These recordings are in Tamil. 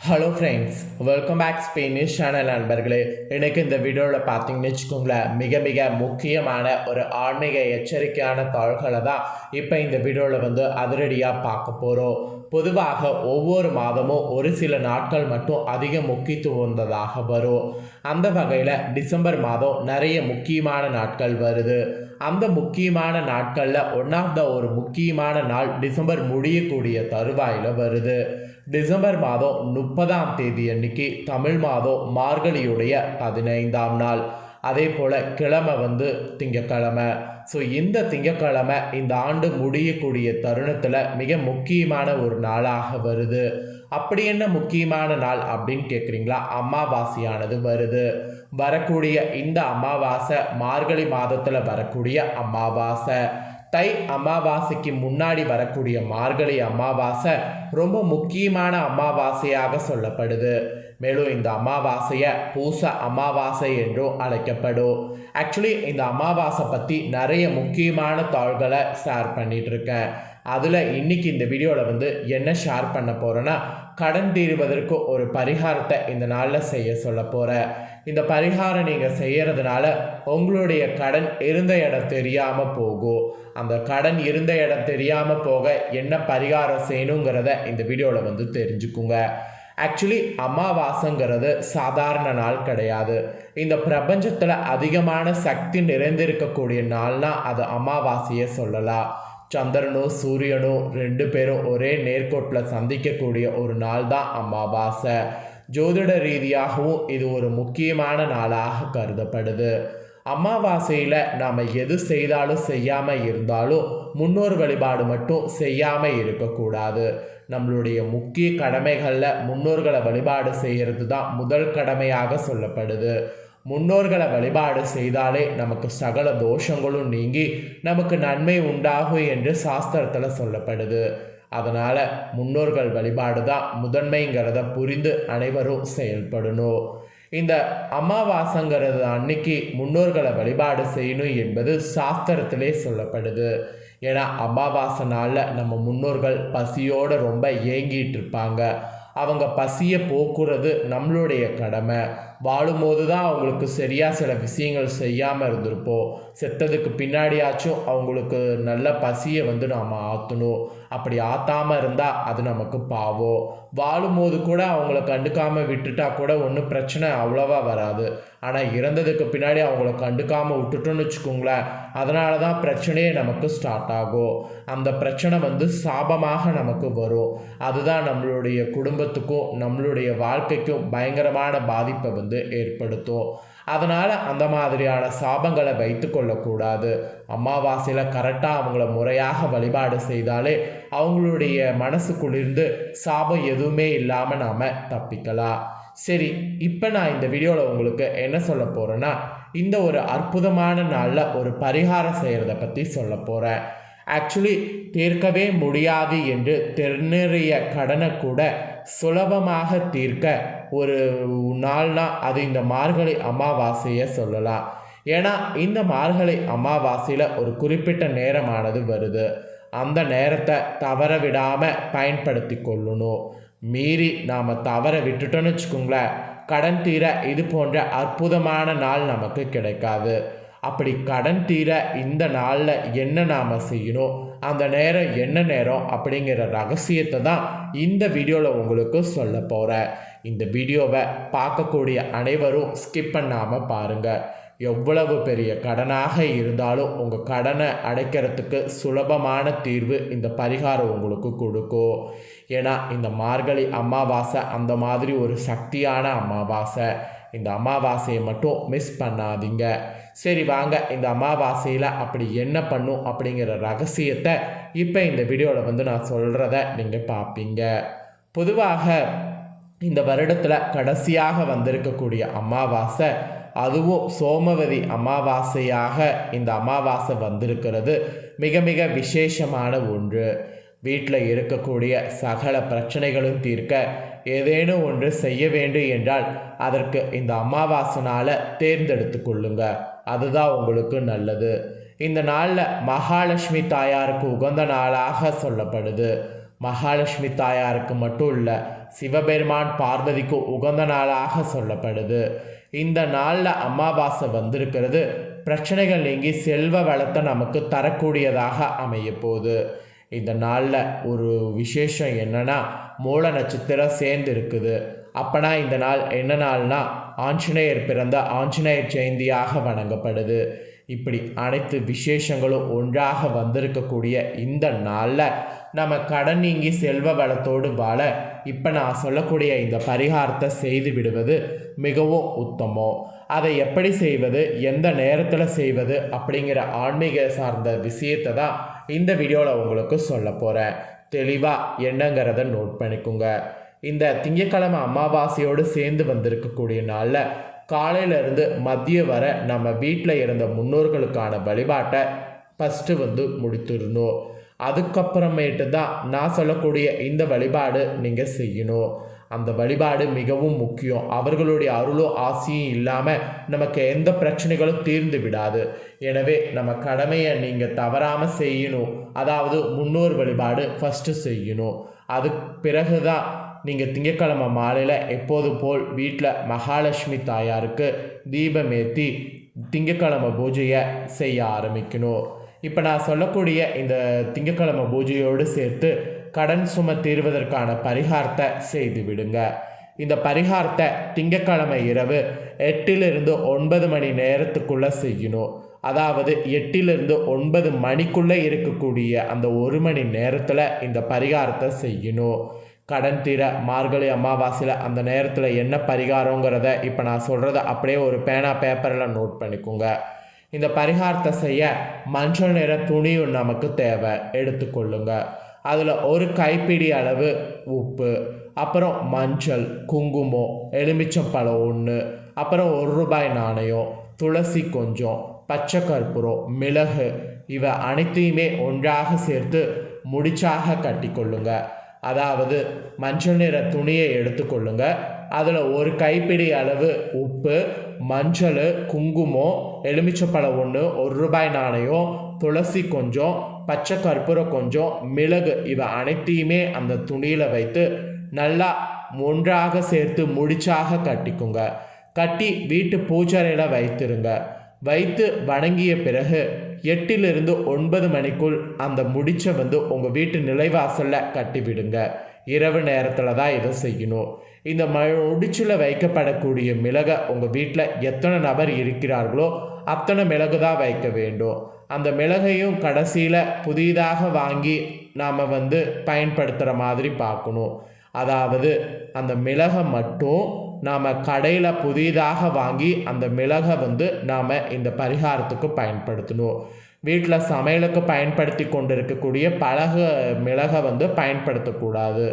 Hello friends welcome back Spanish channel நண்பர்களே. எனக்கு இந்த வீடியோவில் பார்த்தீங்கன்னு வச்சுக்கோங்களேன் மிக மிக முக்கியமான ஒரு ஆன்மீக எச்சரிக்கையான தாள்களை தான் இப்போ இந்த வீடியோவில் வந்து அதிரடியாக பார்க்க போகிறோம் பொதுவாக ஒவ்வொரு மாதமும் ஒரு சில நாட்கள் மட்டும் அதிக முக்கியத்துவம் வந்ததாக வரும். அந்த வகையில் டிசம்பர் மாதம் நிறைய முக்கியமான நாட்கள் வருது. அந்த முக்கியமான நாட்களில் ஒன் ஆஃப் த ஒரு முக்கியமான நாள் டிசம்பர் முடியக்கூடிய தருவாயில் வருது. டிசம்பர் மாதம் முப்பதாம் தேதி அன்னைக்கு தமிழ் மாதம் மார்கழியுடைய பதினைந்தாம் நாள். அதே போல் கிழமை வந்து திங்கக்கிழமை. ஸோ இந்த திங்கக்கிழமை இந்த ஆண்டு முடியக்கூடிய தருணத்தில் மிக முக்கியமான ஒரு நாளாக வருது. அப்படி என்ன முக்கியமான நாள் அப்படின்னு கேட்குறீங்களா அமாவாசையானது வருது. வரக்கூடிய இந்த அமாவாசை மார்கழி மாதத்தில் வரக்கூடிய அமாவாசை. தை அமாவாசைக்கு முன்னாடி வரக்கூடிய மார்கழி அமாவாசை ரொம்ப முக்கியமான அமாவாசையாக சொல்லப்படுது. மேலும் இந்த அமாவாசையை பூச அமாவாசை என்றும் அழைக்கப்படும். ஆக்சுவலி இந்த அமாவாசை பற்றி நிறைய முக்கியமான தாள்களை ஷேர் பண்ணிகிட்ருக்கேன் அதில் இன்னைக்கு இந்த வீடியோவில் வந்து என்ன ஷேர் பண்ண போகிறேன்னா கடன் தீர்வதற்கு ஒரு பரிகாரத்தை இந்த நாளில் செய்ய சொல்ல போகிறேன் இந்த பரிகாரம் நீங்கள் செய்கிறதுனால உங்களுடைய கடன் இருந்த இடம் தெரியாமல் போகும் அந்த கடன் இருந்த இடம் தெரியாமல் போக என்ன பரிகாரம் செய்யணுங்கிறத இந்த வீடியோவில் வந்து தெரிஞ்சுக்குங்க. ஆக்சுவலி அமாவாசைங்கிறது சாதாரண நாள் கிடையாது. இந்த பிரபஞ்சத்தில் அதிகமான சக்தி நிறைந்திருக்கக்கூடிய நாள்னால் அது அமாவாசையை சொல்லலாம். சந்திரனும் சூரியனும் ரெண்டு பேரும் ஒரே நேர்கோட்டில் சந்திக்கக்கூடிய ஒரு நாள் தான் அமாவாசை. ஜோதிட ரீதியாகவும் இது ஒரு முக்கியமான நாளாக கருதப்படுது. அமாவாசையில் நாம் எது செய்தாலும் செய்யாமல் இருந்தாலும் முன்னோர் வழிபாடு மட்டும் செய்யாமல் இருக்கக்கூடாது. நம்மளுடைய முக்கிய கடமைகளில் முன்னோர்களை வழிபாடு செய்கிறது தான் முதல் கடமையாக சொல்லப்படுது. முன்னோர்களை வழிபாடு செய்தாலே நமக்கு சகல தோஷங்களும் நீங்கி நமக்கு நன்மை உண்டாகும் என்று சாஸ்திரத்தில் சொல்லப்படுது. அதனால் முன்னோர்கள் வழிபாடு தான் முதன்மைங்கிறத புரிந்து அனைவரும் செயல்படணும். இந்த அமாவாசைங்கிறது அன்னைக்கு முன்னோர்களை வழிபாடு செய்யணும் என்பது சாஸ்திரத்திலே சொல்லப்படுது. ஏன்னா அமாவாசை நாளில் நம்ம முன்னோர்கள் பசியோடு ரொம்ப ஏங்கிட்டு இருப்பாங்க. அவங்க பசியை போக்குறது நம்மளுடைய கடமை. வாழும்போது தான் அவங்களுக்கு சரியாக சில விஷயங்கள் செய்யாமல் இருந்திருப்போம். செத்ததுக்கு பின்னாடியாச்சும் அவங்களுக்கு நல்ல பசியை வந்து நாம் ஆற்றணும் அப்படி ஆற்றாமல் இருந்தால் அது நமக்கு பாவம். வாழும்போது கூட அவங்கள கண்டுக்காமல் விட்டுட்டா கூட ஒன்றும் பிரச்சனை அவ்வளோவா வராது. ஆனால் இறந்ததுக்கு பின்னாடி அவங்கள கண்டுக்காமல் விட்டுட்டோன்னு வச்சுக்கோங்களேன். அதனால தான் பிரச்சனையே நமக்கு ஸ்டார்ட் ஆகும். அந்த பிரச்சனை வந்து சாபமாக நமக்கு வரும். அதுதான் நம்மளுடைய குடும்பத்துக்கும் நம்மளுடைய வாழ்க்கைக்கும் பயங்கரமான பாதிப்பை வந்து ஏற்படுத்தும். அதனால் அந்த மாதிரியான சாபங்களை வைத்து கொள்ளக்கூடாது. அமாவாசையில் கரெக்டாக அவங்கள முறையாக வழிபாடு செய்தாலே அவங்களுடைய மனசு குளிர்ந்து சாபம் எதுவுமே இல்லாமல் நாம் தப்பிக்கலாம். சரி இப்போ நான் இந்த வீடியோவில் உங்களுக்கு என்ன சொல்ல போகிறேன்னா இந்த ஒரு அற்புதமான நாளில் ஒரு பரிகாரம் செய்கிறத பற்றி சொல்ல போகிறேன் ஆக்சுவலி தீர்க்கவே முடியாது என்று தென்னறிய கடனை கூட சுலபமாக தீர்க்க ஒரு நாள்னா அது இந்த மார்கழி அமாவாசையை சொல்லலாம். ஏன்னா இந்த மார்கழி அமாவாசையில் ஒரு குறிப்பிட்ட நேரமானது வருது. அந்த நேரத்தை தவற விடாமல் பயன்படுத்தி கொள்ளணும். மீறி நாம் தவற விட்டுட்டோன்னு வச்சுக்கோங்களேன் கடன் தீர இது போன்ற அற்புதமான நாள் நமக்கு கிடைக்காது. அப்படி கடன் தீர இந்த நாளில் என்ன நாம் செய்யணும் அந்த நேரம் என்ன நேரம் அப்படிங்கிற ரகசியத்தை தான் இந்த வீடியோவில் உங்களுக்கு சொல்ல போகிறேன் இந்த வீடியோவை பார்க்கக்கூடிய அனைவரும் ஸ்கிப் பண்ணாமல் பாருங்கள் எவ்வளவு பெரிய கடனாக இருந்தாலும் உங்கள் கடனை அடைக்கிறதுக்கு சுலபமான தீர்வு இந்த பரிகாரம் உங்களுக்கு கொடுக்கும். ஏன்னா இந்த மார்கழி அமாவாசை அந்த மாதிரி ஒரு சக்தியான அமாவாசை. இந்த அமாவாசையை மட்டும் மிஸ் பண்ணாதீங்க. சரி வாங்க. இந்த அமாவாசையில் அப்படி என்ன பண்ணும் அப்படிங்கிற ரகசியத்தை இப்போ இந்த வீடியோவில் வந்து நான் சொல்கிறத நீங்கள் பார்ப்பீங்க பொதுவாக இந்த வருடத்தில் கடைசியாக வந்திருக்கக்கூடிய அமாவாசை அதுவும் சோமவதி அமாவாசையாக இந்த அமாவாசை வந்திருக்கிறது. மிக மிக விசேஷமான ஒன்று. வீட்டில் இருக்கக்கூடிய சகல பிரச்சனைகளும் தீர்க்க ஏதேனும் ஒன்று செய்ய வேண்டும் என்றால் அதற்கு இந்த அமாவாசை நாளை தேர்ந்தெடுத்து கொள்ளுங்க. அதுதான் உங்களுக்கு நல்லது. இந்த நாளில் மகாலட்சுமி தாயாருக்கு உகந்த நாளாக சொல்லப்படுது. மகாலட்சுமி தாயாருக்கு மட்டும் இல்லை சிவபெருமான் பார்வதிக்கு உகந்த நாளாக சொல்லப்படுது. இந்த நாளில் அமாவாசை வந்திருக்கிறது. பிரச்சனைகள் நீங்கி செல்வ வளத்தை நமக்கு தரக்கூடியதாக அமைய போகுது இந்த நாளில் ஒரு விசேஷம் என்னன்னா மூல நட்சத்திரம் சேர்ந்து இருக்குது அப்பனா இந்த நாள் என்ன நாள்னா ஆஞ்சநேயர் பிறந்த ஆஞ்சநேயர் ஜெயந்தியாக வணங்கப்படுது. இப்படி அனைத்து விசேஷங்களும் ஒன்றாக வந்திருக்கக்கூடிய இந்த நாளில் நம்ம கடன் நீங்கி செல்வ வளத்தோடு வாழ இப்போ நான் சொல்லக்கூடிய இந்த பரிகாரத்தை செய்து விடுவது மிகவும் உத்தமம். அதை எப்படி செய்வது எந்த நேரத்தில் செய்வது அப்படிங்கிற ஆன்மீக சார்ந்த விஷயத்தை தான் இந்த வீடியோவில் உங்களுக்கு சொல்ல போகிறேன் தெளிவாக என்னங்கிறத நோட் பண்ணிக்கோங்க. இந்த திங்கக்கிழமை அமாவாசையோடு சேர்ந்து வந்திருக்கக்கூடிய நாளில் காலையிலேருந்து மதியம் வரை நம்ம வீட்டில் இருந்த முன்னோர்களுக்கான வழிபாட்டை ஃபஸ்ட்டு வந்து முடித்திடணும். அதுக்கப்புறமேட்டு தான் நான் சொல்லக்கூடிய இந்த வழிபாடு நீங்கள் செய்யணும். அந்த வழிபாடு மிகவும் முக்கியம். அவர்களுடைய அருளும் ஆசையும் இல்லாமல் நமக்கு எந்த பிரச்சனைகளும் தீர்ந்து விடாது. எனவே நம்ம கடமையை நீங்கள் தவறாமல் செய்யணும். அதாவது முன்னோர் வழிபாடு ஃபஸ்ட்டு செய்யணும். அதுக்கு பிறகு தான் நீங்கள் திங்கக்கிழமை மாலையில் எப்போது போல் வீட்டில் மகாலட்சுமி தாயாருக்கு தீபம் ஏற்றி திங்கக்கிழமை பூஜையை செய்ய ஆரம்பிக்கணும். இப்போ நான் சொல்லக்கூடிய இந்த திங்கக்கிழமை பூஜையோடு சேர்த்து கடன் சும தீர்வதற்கான பரிகாரத்தை செய்து விடுங்க. இந்த பரிகாரத்தை திங்கட்கிழமை இரவு எட்டிலிருந்து ஒன்பது மணி நேரத்துக்குள்ளே செய்யணும். அதாவது எட்டிலிருந்து ஒன்பது மணிக்குள்ளே இருக்கக்கூடிய அந்த ஒரு மணி நேரத்தில் இந்த பரிகாரத்தை செய்யணும். கடன் தீர மார்கழி அமாவாசையில் அந்த நேரத்தில் என்ன பரிகாரங்கிறத இப்போ நான் சொல்கிறத அப்படியே ஒரு பேனா பேப்பரில் நோட் பண்ணிக்கோங்க. இந்த பரிகாரத்தை செய்ய மஞ்சள் நிற துணியும் நமக்கு தேவை. எடுத்துக்கொள்ளுங்க. அதில் ஒரு கைப்பிடி அளவு உப்பு அப்புறம் மஞ்சள் குங்குமம் எலுமிச்சம்பழம் ஒன்று அப்புறம் ஒரு ரூபாய் நாணயம் துளசி கொஞ்சம் பச்சை கற்பூரம் மிளகு இவை அனைத்தையுமே ஒன்றாக சேர்த்து முடிச்சாக கட்டிக்கொள்ளுங்கள் அதாவது மஞ்சள் நிற துணியை எடுத்துக்கொள்ளுங்க அதில் ஒரு கைப்பிடி அளவு உப்பு மஞ்சள் குங்குமம் எலுமிச்சப்பழம் ஒன்று ஒரு ரூபாய் நாணயம் துளசி கொஞ்சம் பச்சை கற்பூரம் கொஞ்சம் மிளகு இவை அனைத்தையுமே அந்த துணியில் வைத்து நல்லா ஒன்றாக சேர்த்து முடிச்சாக கட்டிக்குங்க. கட்டி வீட்டு பூஜரையில் வைத்திருங்க. வைத்து வணங்கிய பிறகு எட்டிலிருந்து ஒன்பது மணிக்குள் அந்த முடிச்சை வந்து உங்கள் வீட்டு நிலைவாசலில் கட்டி விடுங்க இரவு நேரத்தில் தான் இதை செய்யணும். இந்த முடிச்சில் வைக்கப்படக்கூடிய மிளகை உங்கள் வீட்டில் எத்தனை நபர் இருக்கிறார்களோ அத்தனை மிளகு தான் வைக்க வேண்டும். அந்த மிளகையும் கடைசியில் புதிதாக வாங்கி நாம் வந்து பயன்படுத்துகிற மாதிரி பார்க்கணும். அதாவது அந்த மிளகை மட்டும் நாம் கடையில் புதிதாக வாங்கி அந்த மிளகை வந்து நாம் இந்த பரிகாரத்துக்கு பயன்படுத்தணும். வீட்டில் சமையலுக்கு பயன்படுத்தி கொண்டு இருக்கக்கூடிய பழக மிளகை வந்து பயன்படுத்தக்கூடாது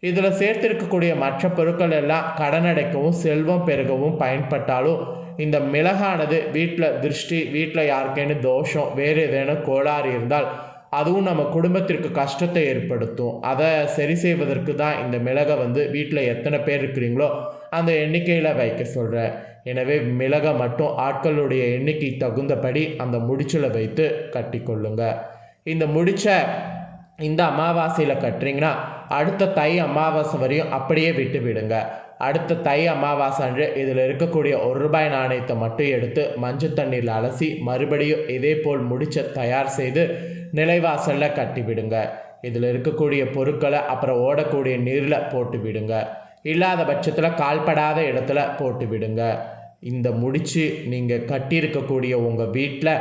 இதில் சேர்த்திருக்கக்கூடிய மற்ற பொருட்கள் எல்லாம் கடன் அடைக்கவும் செல்வம் பெருகவும் பயன்பட்டாலும் இந்த மிளகானது வீட்டில் திருஷ்டி வீட்டில் யாருக்கேன்னு தோஷம் வேறு ஏதேனும் கோளாறு இருந்தால் அதுவும் நம்ம குடும்பத்திற்கு கஷ்டத்தை ஏற்படுத்தும். அதை சரி செய்வதற்கு தான் இந்த மிளகை வந்து வீட்டில் எத்தனை பேர் இருக்கிறீங்களோ அந்த எண்ணிக்கையில் வைக்க சொல்கிறேன் எனவே மிளகை மட்டும் ஆட்களுடைய எண்ணிக்கை தகுந்தபடி அந்த முடிச்சில் வைத்து கட்டி கொள்ளுங்க. இந்த முடிச்ச இந்த அமாவாசையில் கட்டுறீங்கன்னா அடுத்த தை அமாவாசை வரையும் அப்படியே விட்டு விடுங்க. அடுத்த தை அமாவாசை அன்று இதில் இருக்கக்கூடிய ஒரு ரூபாய் நாணயத்தை மட்டும் எடுத்து மஞ்சள் தண்ணீரில் அலசி மறுபடியும் இதே போல் முடிச்ச தயார் செய்து நிலைவாசலில் கட்டிவிடுங்க. இதில் இருக்கக்கூடிய பொருட்களை அப்புறம் ஓடக்கூடிய நீரில் போட்டு விடுங்க இல்லாத பட்சத்தில் கால்படாத இடத்துல போட்டு விடுங்க இந்த முடிச்சு நீங்கள் கட்டியிருக்கக்கூடிய உங்கள் வீட்டில்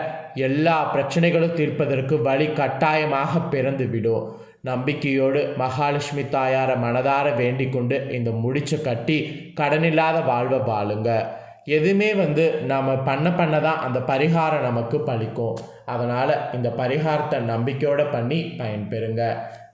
எல்லா பிரச்சனைகளும் தீர்ப்பதற்கு வழி கட்டாயமாக பிறந்து விடும். நம்பிக்கையோடு மகாலட்சுமி தாயாரை மனதார வேண்டிக் கொண்டு இந்த முடிச்சை கட்டி கடனில்லாத வாழ்வை வாழுங்க. எதுவுமே வந்து நாம் பண்ண பண்ண தான் அந்த பரிகாரம் நமக்கு பழிக்கும். அதனால் இந்த பரிகாரத்தை நம்பிக்கையோடு பண்ணி பயன்பெறுங்க.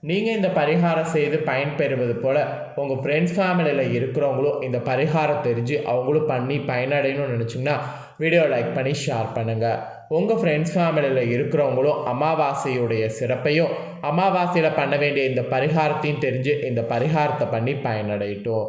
நீங்கள் இந்த பரிகாரம் செய்து பயன்பெறுவது போல் உங்கள் ஃப்ரெண்ட்ஸ் ஃபேமிலியில் இருக்கிறவங்களும் இந்த பரிகாரம் தெரிஞ்சு அவங்களும் பண்ணி பயனடையணும்னு நினச்சிங்கன்னா வீடியோ லைக் பண்ணி ஷேர் பண்ணுங்கள் உங்கள் ஃப்ரெண்ட்ஸ் ஃபேமிலியில் இருக்கிறவங்களும் அமாவாசையுடைய சிறப்பையும் அமாவாசையில் பண்ண வேண்டிய இந்த பரிகாரத்தையும் தெரிஞ்சு இந்த பரிகாரத்தை பண்ணி பயனடையட்டும்.